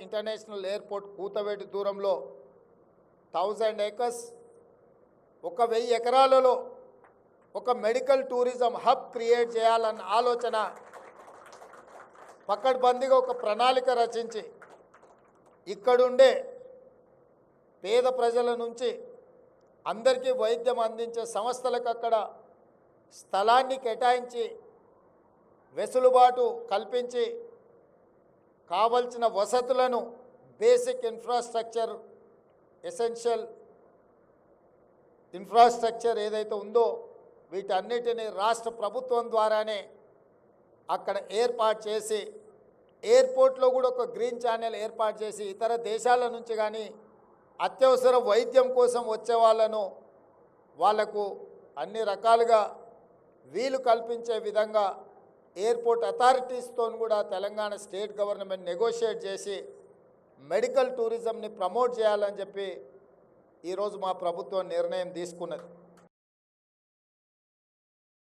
International airport కూతవేటి దూరంలో thousand acres ఒక వెయ్యి ఎకరాలలో ఒక మెడికల్ టూరిజం హబ్ క్రియేట్ చేయాలన్న ఆలోచన పకడ్బందీగా ఒక ప్రణాళిక రచించి ఇక్కడుండే పేద ప్రజల నుంచి అందరికీ వైద్యం అందించే సంస్థలకు అక్కడ స్థలాన్ని కేటాయించి వెసులుబాటు కల్పించి కావలసిన వసతులను బేసిక్ ఇన్ఫ్రాస్ట్రక్చర్ ఎసెన్షియల్ ఇన్ఫ్రాస్ట్రక్చర్ ఏదైతే ఉందో వీటన్నిటిని రాష్ట్ర ప్రభుత్వం ద్వారానే అక్కడ ఏర్పాటు చేసి ఎయిర్పోర్ట్లో కూడా ఒక గ్రీన్ ఛానల్ ఏర్పాటు చేసి ఇతర దేశాల నుంచి కానీ అత్యవసర వైద్యం కోసం వచ్చే వాళ్ళను వాళ్ళకు అన్ని రకాలుగా వీలు కల్పించే విధంగా ఎయిర్పోర్ట్ అథారిటీస్తో కూడా తెలంగాణ స్టేట్ గవర్నమెంట్ నెగోషియేట్ చేసి మెడికల్ టూరిజంని ప్రమోట్ చేయాలని చెప్పి ఈరోజు మా ప్రభుత్వం నిర్ణయం తీసుకున్నది.